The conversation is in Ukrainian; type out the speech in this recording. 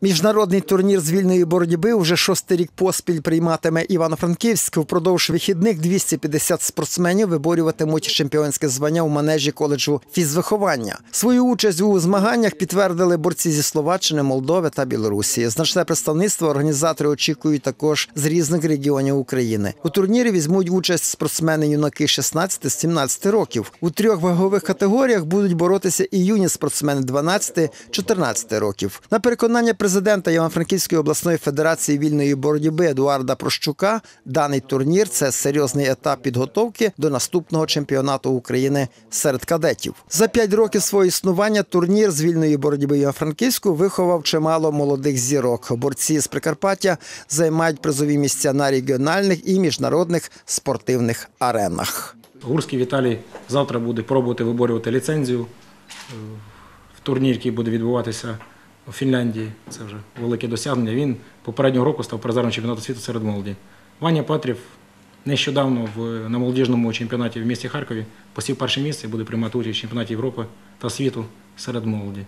Міжнародний турнір з вільної боротьби вже шостий рік поспіль прийматиме Івано-Франківськ. Впродовж вихідних 250 спортсменів виборюватимуть чемпіонське звання у манежі коледжу фізвиховання. Свою участь у змаганнях підтвердили борці зі Словаччини, Молдови та Білорусі. Значне представництво організатори очікують також з різних регіонів України. У турнірі візьмуть участь спортсмени юнаки 16-17 років. У трьох вагових категоріях будуть боротися і юні спортсмени 12-14 років. На переконання президента Івано-Франківської обласної федерації вільної боротьби Едуарда Прощука, даний турнір це серйозний етап підготовки до наступного чемпіонату України серед кадетів. За п'ять років свого існування турнір з вільної боротьби Івано-Франківську виховав чимало молодих зірок. Борці з Прикарпаття займають призові місця на регіональних і міжнародних спортивних аренах. Гурський Віталій завтра буде пробувати виборювати ліцензію е, в турнір, який буде відбуватися у Фінляндії. Це вже велике досягнення. Він попереднього року став призером чемпіонату світу серед молоді. Ваня Патрів нещодавно в, на молодіжному чемпіонаті в місті Харкові посів перше місце і буде приймати участь в чемпіонаті Європи та світу серед молоді.